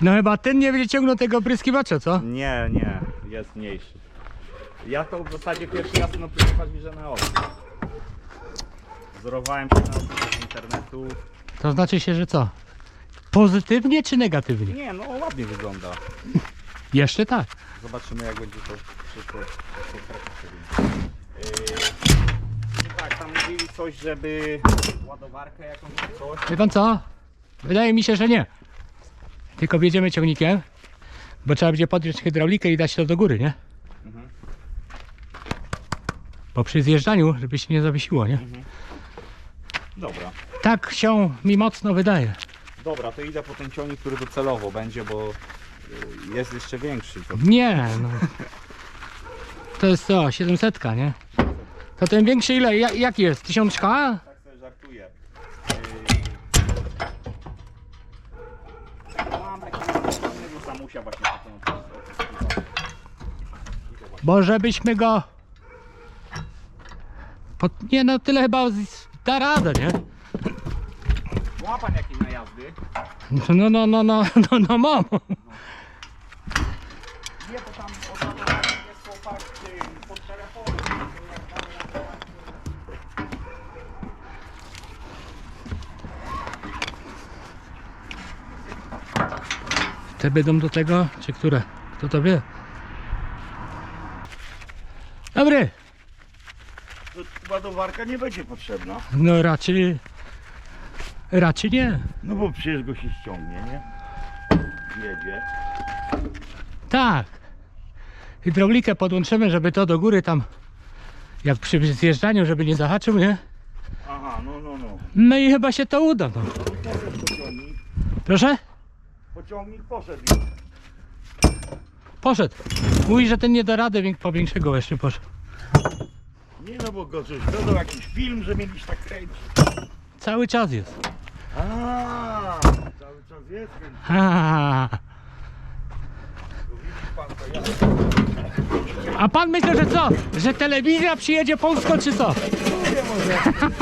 No chyba ten nie będzie ciągnął tego pryskiwacza, co? Nie, nie, jest mniejszy. Ja to w zasadzie pierwszy raz no próbować widzę na oko. Wzorowałem się na opisie z internetu. To znaczy się, że co? Pozytywnie czy negatywnie? Nie, no ładnie wygląda. Jeszcze tak. Zobaczymy jak będzie to wszystko. yy, tak, tam mówili coś, żeby ładowarkę jakąś czy coś. Wie pan co? Wydaje mi się, że nie. Tylko wjedziemy ciągnikiem, bo trzeba będzie podjąć hydraulikę i dać to do góry, nie? Mhm. Bo przy zjeżdżaniu, żeby się nie zawiesiło, nie? Dobra. Tak się mi mocno wydaje. Dobra, to idę po ten ciągnik, który docelowo będzie, bo yy, jest jeszcze większy. To Nie, no. To jest co, 700, nie? To ten większy ile? Ja, jaki jest? 1000 K? tak sobie żartuję. Yy, Mam takiego samusia właśnie taką Bo żebyśmy go... Pod... Nie no, tyle chyba z- da radę, nie? Ma pan jakieś najazdy? No, no, no, no, no, no mam. Nie, bo tam jest chłopak yy, pod telefonem. Te będą do tego, czy które? Kto to wie? Dobry. To ładowarka nie będzie potrzebna. No raczej... Raczej nie. No bo przecież go się ściągnie, nie? Jedzie. Tak. Hydraulikę podłączymy, żeby to do góry tam... Jak przy zjeżdżaniu, żeby nie zahaczył, nie? Aha, no, no, no. No i chyba się to uda, no. Proszę? Pociągnik poszedł. Poszedł. Mówi, że ten nie da rady, więc po większego jeszcze poszedł. Nie no, bo go coś dodał jakiś film, że mieliś tak kręcić. Cały czas jest. A, cały czas jest kręcić. Widzi pan to ja. A pan myśli, że co? Że telewizja przyjedzie Polską, czy co? Mówię może.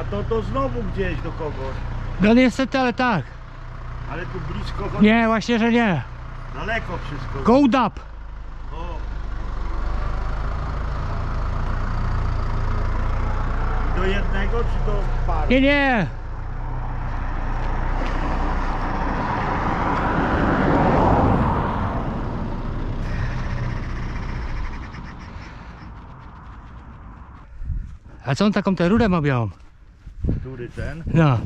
A to to znowu gdzieś do kogoś. No niestety, ale tak. Ale tu blisko, to Nie, właśnie, że nie. daleko wszystko. Go up. O. Do jednego czy do paru? Nie, nie. A co on taką tę rurę ma białą? Który ten? No.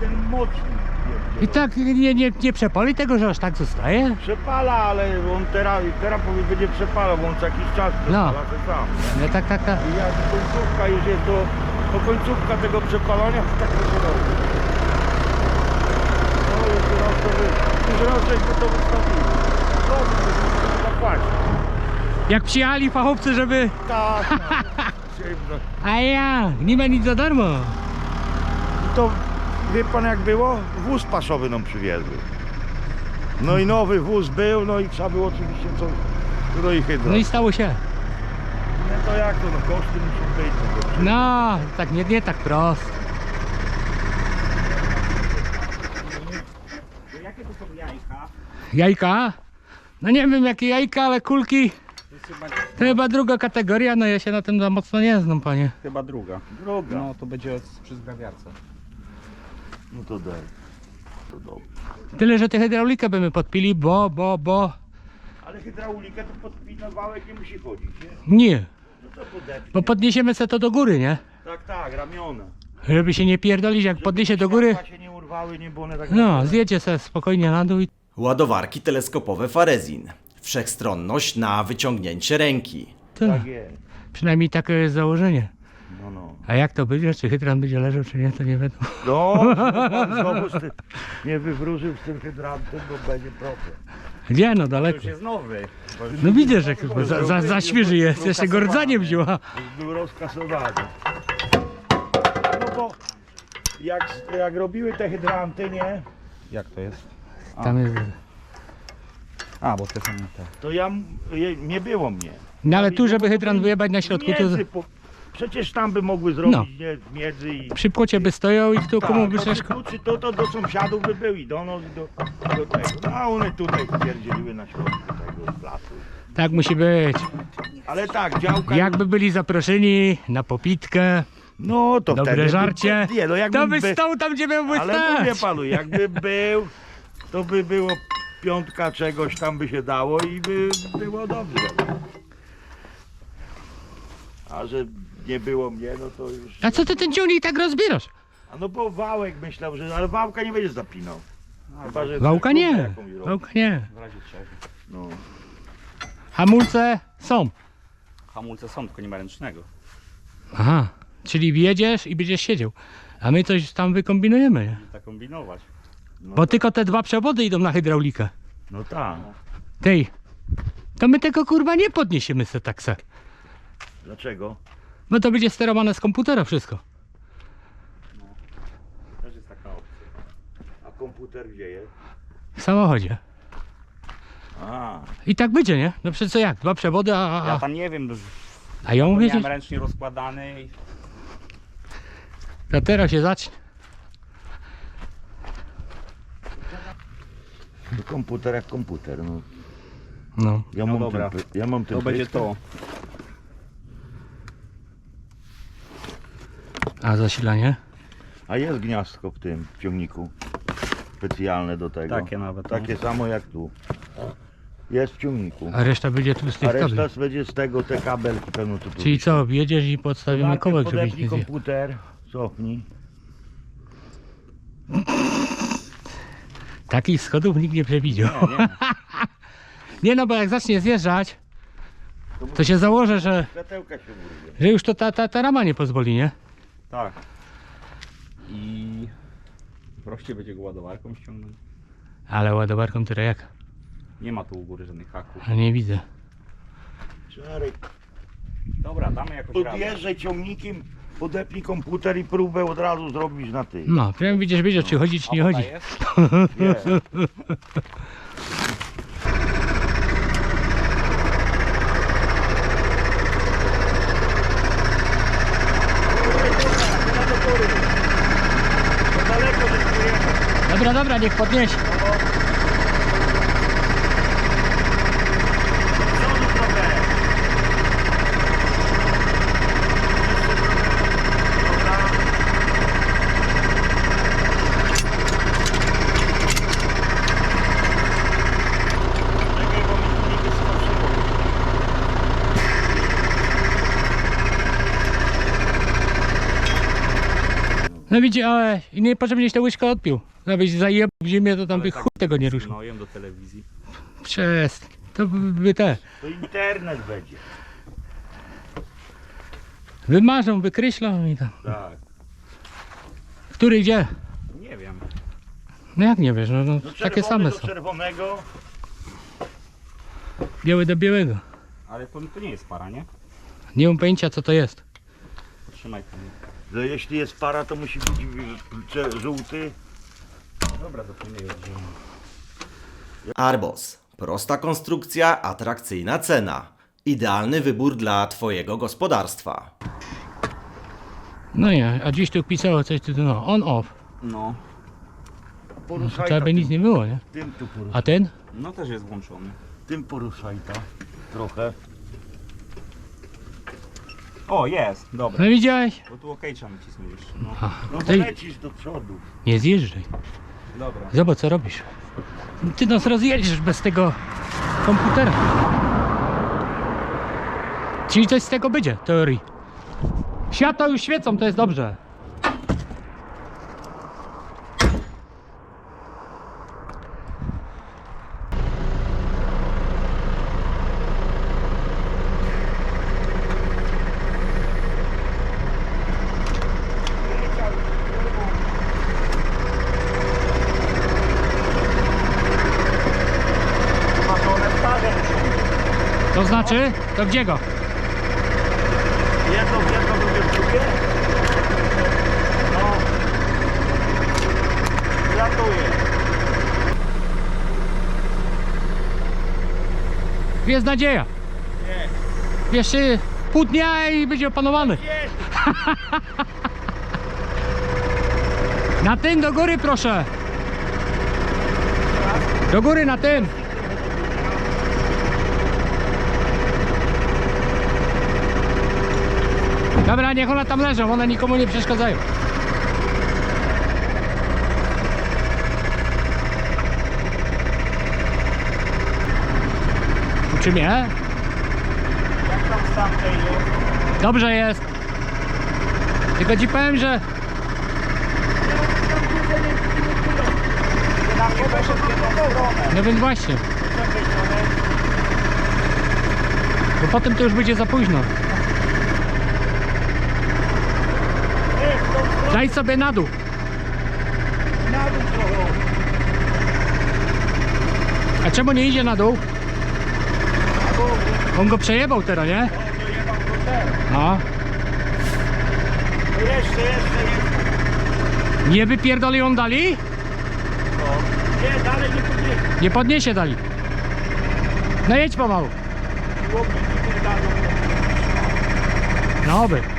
Ten, mocznik. I tak nie, nie, nie przepali tego, że aż tak zostaje? Przepala, ale on teraz, teraz powie, będzie przepalał, bo on co jakiś czas No. przepala no. sam. No tak, tak, tak. I jak końcówka już jest do, do końcówka tego przepalania, to tak to się robi. No już raz to wy, już raz żeśmy to wystawili. Jak przyjechali fachowcy, żeby... Tak, no. No. A ja, nie ma nic za darmo. To wie pan jak było? Wóz paszowy nam przywiezły. No i nowy wóz był, no i trzeba było oczywiście coś do ich hydra. No i stało się. No to jak to, no koszty muszą być. No, No, tak nie, nie tak prosto. To jakie to są jajka? Jajka? No nie wiem jakie jajka, ale kulki chyba, chyba druga kategoria, no ja się na tym za mocno nie znam, panie. chyba druga. Droga. No to będzie z- przy zgrawiarce. No to daj. To dobrze. Tyle, że tę hydraulikę byśmy podpili, bo, bo, bo... Ale hydraulikę to podpina wałek nie musi chodzić, nie? Nie, No to podepnie. bo podniesiemy se to do góry, nie? Tak, tak, ramiona. Żeby się nie pierdolić, jak podniesie do góry, się nie urwały, nie, bo one tak... no, zjedzie se spokojnie na dół i... Ładowarki teleskopowe Farezin. Wszechstronność na wyciągnięcie ręki. To, Tak jest. przynajmniej takie jest założenie. No, no. A jak to będzie, czy hydran będzie leżał, czy nie, to nie wiadomo. No, pan znowu z tym, nie wywróżył z tym hydrantem, bo będzie problem. Gdzie, no To daleko. już jest nowy. Bo już No widzę, że chyba za, za, za świeży jest, jeszcze go rdza nie wzięła. Był rozkasowany. No bo jak, jak robiły te hydranty, nie? Jak to jest? Tam jest... A, bo te są te. To ja, je, nie było mnie. No ale tu, żeby hydrant wyjebać na środku, to po, przecież tam by mogły zrobić, No. nie, między i... przy płocie by stoją i tu komu by to, przeszko... tu, czy to, to do sąsiadów by był i do nas, i do, do tego. No, a one tutaj pierdzieliły na środku tego placu. Tak musi być. Ale tak, działka... Jakby byli zaproszeni na popitkę, No to dobre wtedy... żarcie, Nie, no jakby to by by- stał tam, gdzie miałby Ale mówię stać. panu, jakby był, to by było piątka czegoś tam by się dało i by było dobrze. A że nie było mnie, no to już... A co ty ten ciągnik tak rozbierasz? A no bo wałek myślał, że... Ale wałka nie będzie zapinał. Chyba, że Wałka nie, jakąś robi. wałka nie. W razie czego. No. Hamulce są. Hamulce są, tylko nie ma ręcznego. Aha, czyli wjedziesz i będziesz siedział. A my coś tam wykombinujemy. nie? Tak kombinować. Bo tylko te dwa przewody idą na hydraulikę. No tak. Tej. To my tego kurwa nie podniesiemy se tak se. Dlaczego? Bo to będzie sterowane z komputera wszystko. Też jest taka opcja. A komputer gdzie jest? W samochodzie. A, I tak będzie, nie? No przecież co jak? Dwa przewody, a, Ja a, tam nie wiem, a ją miałem wiedzieć? ręcznie rozkładany i To teraz się zacznie. To komputer jak komputer, no. No. Ja No mam dobra. Ten, ja mam ten to będzie to. A zasilanie? A jest gniazdko w tym ciągniku. Specjalne do tego. Takie nawet. Takie samo jak tu. Jest w ciągniku. A reszta będzie tu z A tych kabli. reszta będzie z tego te kabelki pewno tu. Czyli co, wjedziesz i podstawimy Najpierw kołek, żebyś podepnij nie komputer, cofnij. Takich schodów nikt nie przewidział. Nie, nie. Nie no, bo jak zacznie zjeżdżać, to się założę, że, Światełka się urwie. że już to ta, ta, ta rama nie pozwoli, nie? Tak. I prościej będzie go ładowarką ściągnąć. Ale ładowarką tyle jak? Nie ma tu u góry żadnych haków. A nie widzę. Czarek, Dobra, damy jakoś radę. podjeżdżaj ciągnikiem, podepnij komputer i próbę od razu zrobić na ty. No, prędzej widzisz, wiedział czy chodzi, czy nie chodzi. Nie. Dobra, dobra, niech podniesie. przodu trochę. Dobra. Czekaj, bo mi tu nie wyskoczyło. No widzi, ale i nie potrzebnie tę łyżkę odpił. Żebyś zajebał w ziemię, to tam by tak chuj tego nie ruszył. Znojem do telewizji. Przez. To by, te. To internet będzie. Wymarzą, wykreślą i tam. Tak. Który gdzie? Nie wiem. No jak nie wiesz, no, no Do takie same do są. czerwonego. Biały do białego. Ale to, to nie jest para, nie? Nie mam pojęcia co to jest. Potrzymaj ten. Że jeśli jest para, to musi być żółty. Dobra, zapomnij od ziemi. Arbos. Prosta konstrukcja, atrakcyjna cena. Idealny wybór dla Twojego gospodarstwa. No nie, a dziś tu pisało coś tu, no, on off. No. Poruszaj ta, by nic nie było, nie? tym tu poruszaj. A ten? No też jest włączony. Tym poruszaj ta. Trochę. O, jest. Dobra. No widziałeś? Bo tu okej trzeba nacisnąć jeszcze. No. A, No ty lecisz do przodu. nie zjeżdżaj. Dobra. Zobacz co robisz. Ty nas rozjedziesz bez tego komputera. Czyli coś z tego będzie, teorii. Światła już świecą, to jest dobrze. znaczy, to gdzie go? Jedno jedno, drugie drugie. No. Ratuję. Jest nadzieja. Jest. Jeszcze y, pół dnia i będzie opanowany. Na tym do góry proszę. Do góry na tym. Dobra, niech one tam leżą, one nikomu nie przeszkadzają. Uczy mnie? Dobrze jest. Tylko ci powiem, że no więc właśnie, bo potem to już będzie za późno. Nie, w tą stronę. Daj sobie na dół. Na dół trochę. A czemu nie idzie na dół? On go przejebał teraz, nie? No. Jeszcze, jeszcze, jeszcze. Nie wypierdoli on dali? No. Nie, dalej nie podniesie. Nie podniesie dali. No jedź pomału. No oby.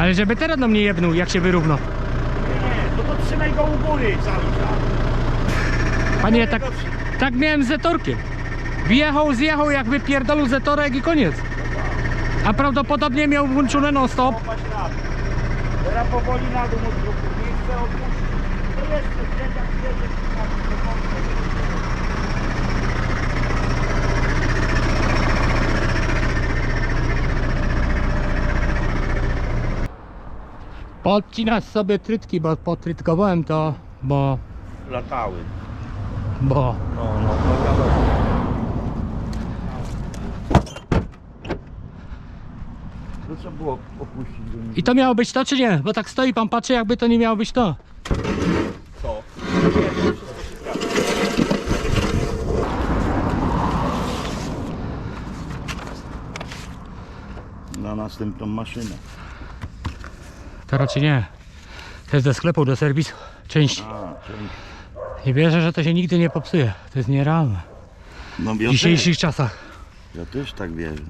Ale żeby teraz do mnie jebnął, jak się wyrówno. Nie, no to trzymaj go u góry cały czas. Panie, tak, tak miałem z Zetorkiem. Wjechał, zjechał, jak wypierdolił Zetorek i koniec. A prawdopodobnie miał włączone non stop. Dół. Teraz powoli na dół od. Nie chcę odpuścić. To jeszcze, jak jedziesz na dół, to kończę. Podcinasz sobie trytki, bo potrytkowałem to, bo, Latały. bo No, no, no wiadomo. To trzeba było opuścić. I to miało być to, czy nie? Bo tak stoi pan patrzy, jakby to nie miało być to. Co? Na następną maszynę. To raczej nie. To jest do sklepu, do serwisu. Części. I wierzę, że to się nigdy nie popsuje. To jest nierealne. No W dzisiejszych czasach. też, ja też tak wierzę.